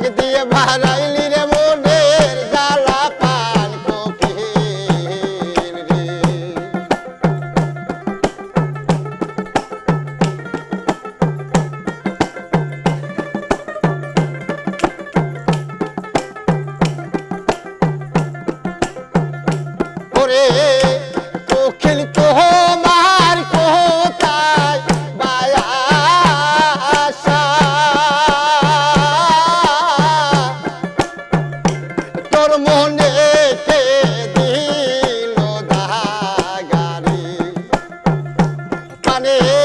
ডাক দিয়ে বাড়াইলি রে মনের জ্বালা পান ওরে কোকিল কোহ জানে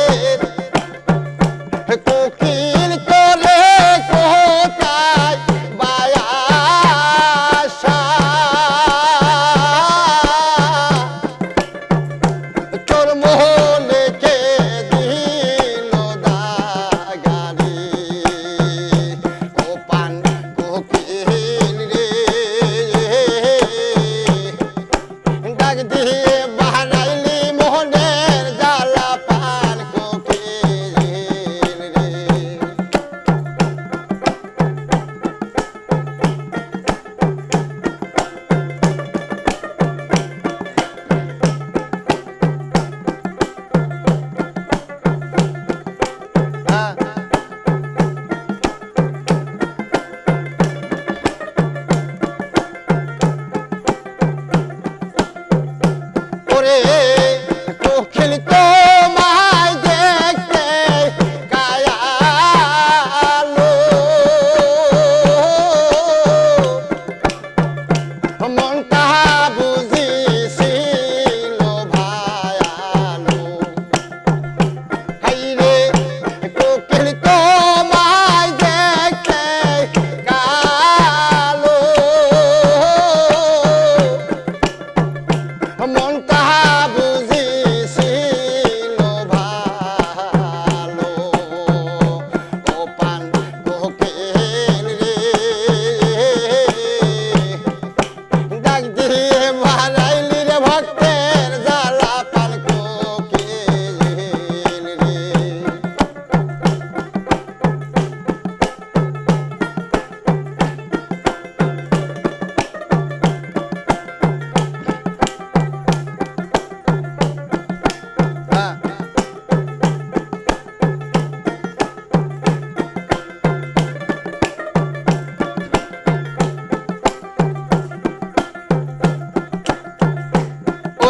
among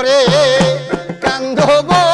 করে কান্দ গো